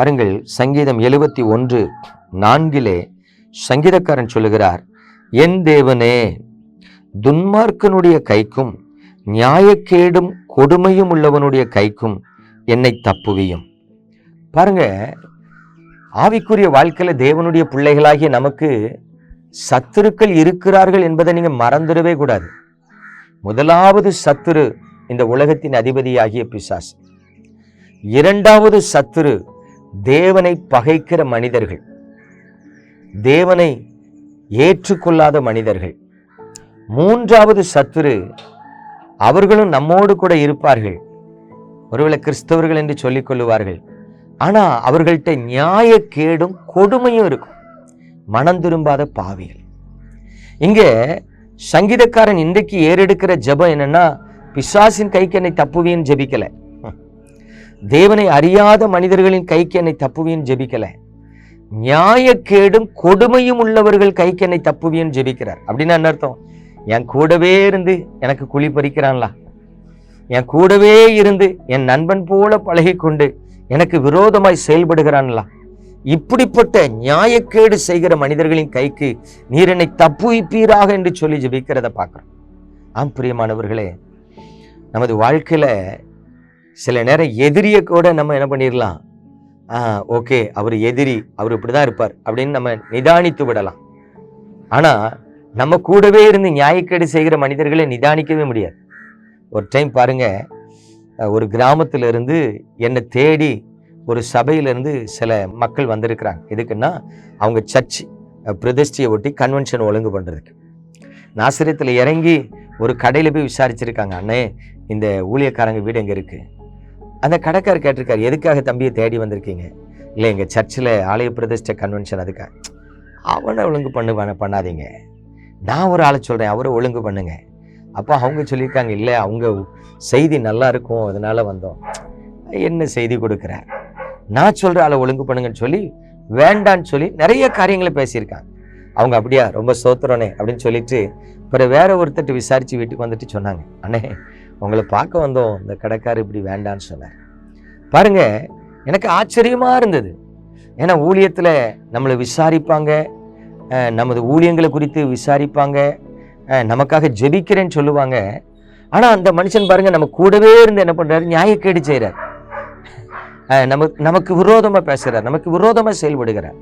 பாருங்கள் சங்கீதம் எழுபத்தி ஒன்று நான்கிலே சங்கீதக்காரன் சொல்லுகிறார் என் தேவனே துன்மார்க்கனுடைய கைக்கும் நியாயக்கேடும் கொடுமையும் உள்ளவனுடைய கைக்கும் என்னை தப்புவியும். பாருங்க ஆவிக்குரிய வாழ்க்கையில் தேவனுடைய பிள்ளைகளாகிய நமக்கு சத்துருக்கள் இருக்கிறார்கள் என்பதை நீங்கள் மறந்துடவே கூடாது. முதலாவது சத்துரு இந்த உலகத்தின் அதிபதியாகிய பிசாஸ் இரண்டாவது சத்துரு தேவனை பகைக்கிற மனிதர்கள். தேவனை ஏற்றுக்கொள்ளாத மனிதர்கள். மூன்றாவது சத்துரு அவர்களும் நம்மோடு கூட இருப்பார்கள். ஒருவேளை கிறிஸ்தவர்கள் என்று சொல்லிக் கொள்ளுவார்கள். ஆனால் அவர்கள்ட்ட நியாயக்கேடும் கொடுமையும் இருக்கும். மனம் திரும்பாத பாவிகள். இங்கே சங்கீதக்காரன் இன்றைக்கு ஏறெடுக்கிற ஜெபம் என்னன்னா பிசாசின் கைக்கு என்னை தப்புவேன்னு ஜபிக்கலை. தேவனை அறியாத மனிதர்களின் கைக்கு என்னை தப்புவின்னு ஜெபிக்கல. நியாயக்கேடும் கொடுமையும் உள்ளவர்கள் கைக்கு என்னை தப்புவின்னு ஜெபிக்கிறார். அப்படின்னு என்ன அர்த்தம்? என் கூடவே இருந்து எனக்கு குழி பறிக்கிறான்ல. என் கூடவே இருந்து என் நண்பன் போல பழகி கொண்டு எனக்கு விரோதமாய் செயல்படுகிறான்லா. இப்படிப்பட்ட நியாயக்கேடு செய்கிற மனிதர்களின் கைக்கு நீர் என்னை தப்புவிப்பீராக என்று சொல்லி ஜெபிக்கிறத பார்க்குறோம். ஆம் பிரியமானவர்களே நமது வாழ்க்கையில சில நேரம் எதிரியை கூட நம்ம என்ன பண்ணிடலாம்? ஆ ஓகே அவர் எதிரி அவர் இப்படி தான் இருப்பார் அப்படின்னு நம்ம நிதானித்து விடலாம். ஆனால் நம்ம கூடவே இருந்து நியாயக்கேடு செய்கிற மனிதர்களை நிதானிக்கவே முடியாது. ஒரு டைம் பாருங்க ஒரு கிராமத்திலிருந்து என்னை தேடி ஒரு சபையிலேருந்து சில மக்கள் வந்திருக்கிறாங்க. எதுக்குன்னா அவங்க சர்ச் பிரதிஷ்டியை பிரதிஷ்டையை ஒட்டி கன்வென்ஷன் ஒழுங்கு பண்ணுறதுக்கு நாசிரியத்தில் இறங்கி ஒரு கடையில் போய் விசாரிச்சிருக்காங்க. அண்ணே இந்த ஊழியக்காரங்க வீடு எங்கே இருக்குது அந்த கடைக்காரர் கேட்டிருக்காரு எதுக்காக தம்பியை தேடி வந்திருக்கீங்க? இல்லை எங்கள் சர்ச்சில் ஆலய பிரதிஷ்டை கன்வென்ஷன் அதுக்காக அவனை ஒழுங்கு பண்ணு பண்ணாதீங்க. நான் ஒரு ஆளை சொல்கிறேன் அவரை ஒழுங்கு பண்ணுங்க. அப்போ அவங்க சொல்லியிருக்காங்க இல்லை அவங்க செய்தி நல்லா இருக்கும் அதனால வந்தோம். என்ன செய்தி கொடுக்குறார் நான் சொல்கிற ஆளை ஒழுங்கு பண்ணுங்கன்னு சொல்லி வேண்டான்னு சொல்லி நிறைய காரியங்களை பேசியிருக்காங்க. அவங்க அப்படியா? ரொம்ப சோத்துறோனே அப்படின்னு சொல்லிட்டு அப்புறம் வேற ஒருத்தட்டு விசாரித்து வீட்டுக்கு வந்துட்டு சொன்னாங்க. அண்ணே உங்களை பார்க்க வந்தோம். இந்த கடைக்காரர் இப்படி வேண்டான்னு சொன்னார். பாருங்க எனக்கு ஆச்சரியமாக இருந்தது. ஏன்னா ஊழியத்தில் நம்மளை விசாரிப்பாங்க. நமது ஊழியங்களை குறித்து விசாரிப்பாங்க. நமக்காக ஜெபிக்கிறேன்னு சொல்லுவாங்க. ஆனால் அந்த மனுஷன் பாருங்கள் நம்ம கூடவே இருந்து என்ன பண்ணுறாரு நியாயக்கேடு செய்கிறார் நமக்கு நமக்கு விரோதமாக பேசுகிறார் நமக்கு விரோதமாக செயல்படுகிறார்.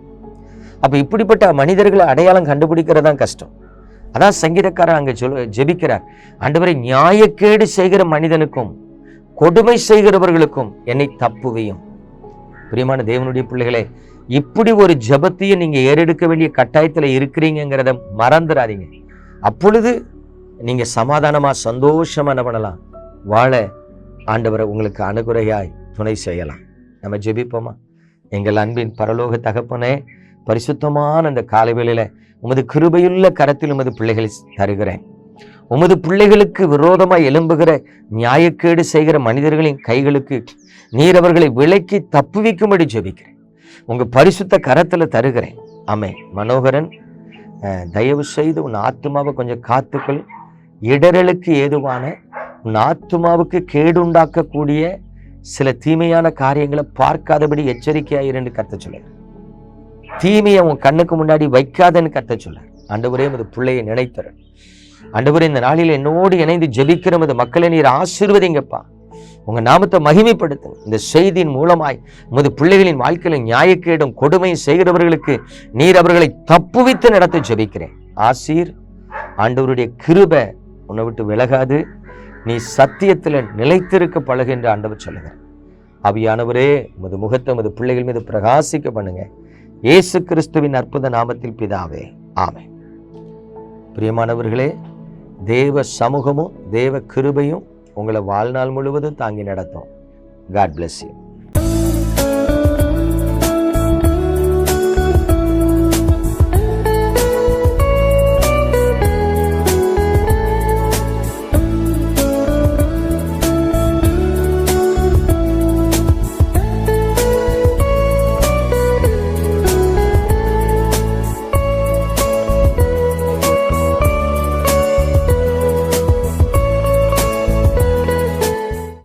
அப்போ இப்படிப்பட்ட மனிதர்களை அடையாளம் கண்டுபிடிக்கிறது தான் கஷ்டம். அதான் சங்கீதக்காரர் அங்க சொல் ஜெபிக்கிறார். ஆண்டவரை நியாயக்கேடு செய்கிற மனிதனுக்கும் கொடுமை செய்கிறவர்களுக்கும் என்னை தப்புவையும் பிரியமான தேவனுடைய பிள்ளைகளே இப்படி ஒரு ஜெபத்தையும் நீங்க ஏறெடுக்க வேண்டிய கட்டாயத்துல இருக்கிறீங்கிறத மறந்துடாதீங்க. அப்பொழுது நீங்க சமாதானமா சந்தோஷமா என்ன பண்ணலாம்? வாழ ஆண்டவரை உங்களுக்கு அணுகுறையாய் துணை செய்யலாம். நம்ம ஜெபிப்போமா? எங்கள் அன்பின் பரலோக தகப்பனே பரிசுத்தமான அந்த காலவேளையில உமது கிருபையுள்ள கரத்தில் உமது பிள்ளைகளை தருகிறேன். உமது பிள்ளைகளுக்கு விரோதமாக எழும்புகிற நியாயக்கேடு செய்கிற மனிதர்களின் கைகளுக்கு நீர் அவர்களை விலக்கி தப்புவிக்கும்படி ஜெபிக்கிறேன். உங்கள் பரிசுத்த கரத்தில் தருகிறேன். ஆமே மனோகரன் தயவு செய்து உன் ஆத்மாவை கொஞ்சம் காத்துக்கள். இடரலுக்கு ஏதுவான உன் ஆத்மாவுக்கு கேடுண்டாக்கக்கூடிய சில தீமையான காரியங்களை பார்க்காதபடி எச்சரிக்கையாக இருந்து கருத்தை சொல்கிறேன் தீமையை உன் கண்ணுக்கு முன்னாடி வைக்காதன்னு கத்த சொல்ல ஆண்டவரே உமது பிள்ளையை நினைத்தரன் ஆண்டவரே இந்த நாளில் என்னோடு இணைந்து ஜெபிக்கிற உமது மக்களை நீர் ஆசிர்வதிங்கப்பா. உங்கள் நாமத்தை மகிமைப்படுத்துங்க. இந்த செய்தியின் மூலமாய் உமது பிள்ளைகளின் வாழ்க்கையில் நியாயக்கேடும் கொடுமையும் செய்கிறவர்களுக்கு நீர் அவர்களை தப்புவித்து நடத்த ஜெபிக்கிறேன். ஆசீர் ஆண்டவருடைய கிருபை உன்னை விட்டு விலகாது. நீ சத்தியத்தில் நிலைத்திருக்க பழகு என்று ஆண்டவர் சொல்லுங்க அவியானவரே உமது முகத்தை உமது பிள்ளைகள் மீது பிரகாசிக்க பண்ணுங்க. இயேசு கிறிஸ்துவின் அற்புத நாமத்தில் பிதாவே ஆமை பிரியமானவர்களே தேவ சமூகமும் தேவ கிருபையும் உங்களை வாழ்நாள் முழுவதும் தாங்கி நடத்தும். God bless you